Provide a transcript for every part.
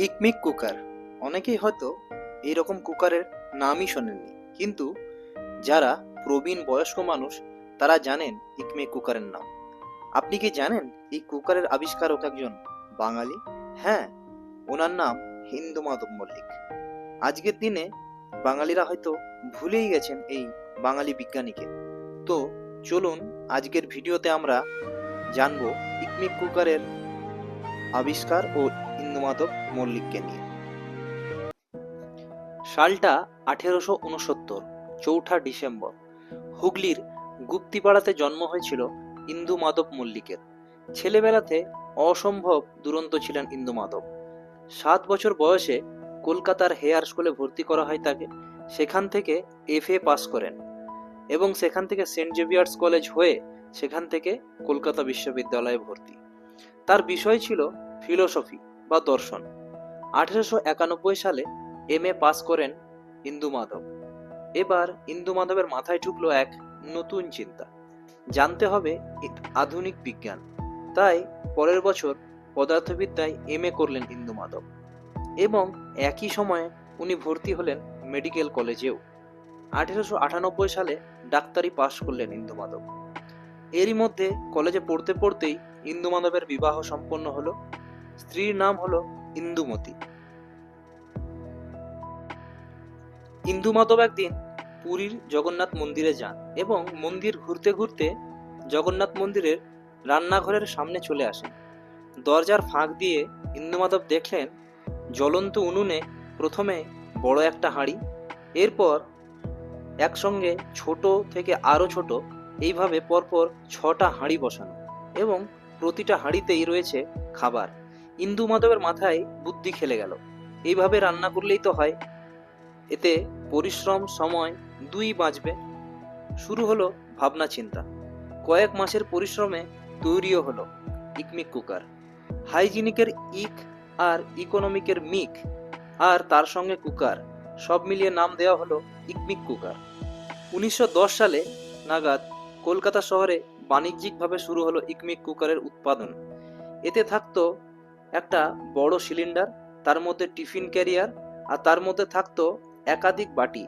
Ecmic cooker. অনেকেই হয়তো এইরকম কুকারের নামই শোনেননি। কিন্তু যারা প্রবীণ বয়স্ক মানুষ, তারা জানেন ইকমিক কুকারের নাম। আপনি কি জানেন এই কুকারের আবিষ্কারক একজন বাঙালি? হ্যাঁ ওনার নাম হিন্দু মাধব মল্লিক। আজকের দিনে বাঙালিরা হয়তো ভুলেই গেছেন এই বাঙালি বিজ্ঞানীকে। তো চলুন আজকের ভিডিওতে আমরা জানব ইকমিক কুকারের আবিষ্কার ও ইন্দুমাধব মল্লিককে নিয়ে। সালটা আঠেরোশো উনসত্তর চৌঠা ডিসেম্বর, হুগলির গুপ্তিপাড়াতে জন্ম হয়েছিল ইন্দু মাধব মল্লিকের। ছেলেবেলাতে অসম্ভব দুরন্ত ছিলেন ইন্দু মাধব সাত বছর বয়সে কলকাতার হেয়ার স্কুলে ভর্তি করা হয় তাকে। সেখান থেকে এফ এ পাস করেন এবং সেখান থেকে সেন্ট জেভিয়ার্স কলেজ হয়ে সেখান থেকে কলকাতা বিশ্ববিদ্যালয়ে ভর্তি। তার বিষয় ছিল ফিলোসফি। বা দর্শন। আঠেরোশো একানব্বই সালে এম এ পাস করেন ইন্দু মাধব। এবার ইন্দু মাধবের মাথায় ঢুকলো এক নতুন চিন্তা। জানতে হবে আধুনিক বিজ্ঞান। তাই পরের বছর পদার্থবিদ্যায় এম এ করলেন ইন্দু মাধব। এবং একই সময়ে উনি ভর্তি হলেন মেডিকেল কলেজেও। আঠেরোশো আটানব্বই সালে ডাক্তারি পাশ করলেন ইন্দু মাধব। এরই মধ্যে কলেজে পড়তে পড়তেই ইন্দু মাধবের বিবাহ সম্পন্ন হলো। স্ত্রীর নাম হলো ইন্দুমতি। ইন্দু মাধব একদিন পুরীর জগন্নাথ মন্দিরে যান এবং মন্দির ঘুরতে ঘুরতে জগন্নাথ মন্দিরের রান্নাঘরের সামনে চলে আসেন। দরজার ফাঁক দিয়ে ইন্দু মাধব দেখলেন জ্বলন্ত উনুনে প্রথমে বড় একটা হাঁড়ি, এরপর একসঙ্গে ছোট থেকে আরও ছোট এইভাবে পরপর ছটা হাঁড়ি বসানো এবং প্রতিটা হাঁড়িতেই রয়েছে খাবার। ইন্দু মাধবের মাথায় বুদ্ধি খেলে গেল। এইভাবে রান্না করলেই তো হয়। এতে পরিশ্রম, সময় দুই বাঁচবে। শুরু হলো ভাবনা চিন্তা। কয়েক মাসের পরিশ্রমে তৈরিও হলো ইকমিক কুকার। হাইজিনিকের ইক আর ইকোনমিকের মিক আর তার সঙ্গে কুকার সব মিলিয়ে নাম দেওয়া হলো ইকমিক কুকার। উনিশশো দশ সালে নাগাদ কলকাতা শহরে বাণিজ্যিকভাবে শুরু হলো ইকমিক কুকারের উৎপাদন। এতে থাকতো একটা বড় সিলিন্ডার, তার মধ্যে টিফিন ক্যারিয়ার আর তার মধ্যে থাকতো একাধিক বাটি।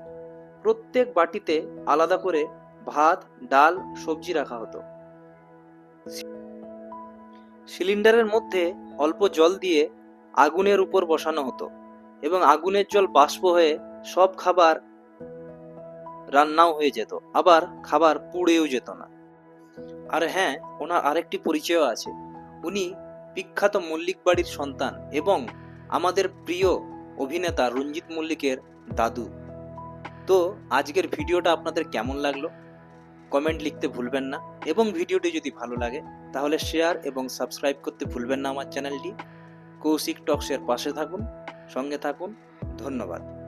প্রত্যেক বাটিতে আলাদা করে ভাত, ডাল, সবজি রাখা হতো। সিলিন্ডারের মধ্যে অল্প জল দিয়ে আগুনের উপর বসানো হতো এবং আগুনের জল বাষ্প হয়ে সব খাবার রান্নাও হয়ে যেত, আবার খাবার পুড়েও যেত না। আর হ্যাঁ ওনার আরেকটি পরিচয় আছে। উনি বিখ্যাত মল্লিক বাড়ির সন্তান এবং আমাদের প্রিয় অভিনেতা রঞ্জিত মল্লিকের দাদু। তো আজকের ভিডিওটা আপনাদের কেমন লাগল? কমেন্ট লিখতে ভুলবেন না। এবং ভিডিওটি যদি ভালো লাগে, তাহলে শেয়ার এবং সাবস্ক্রাইব করতে ভুলবেন না আমার চ্যানেলটি। কৌশিক টক্সের পাশে থাকুন, সঙ্গে থাকুন। ধন্যবাদ।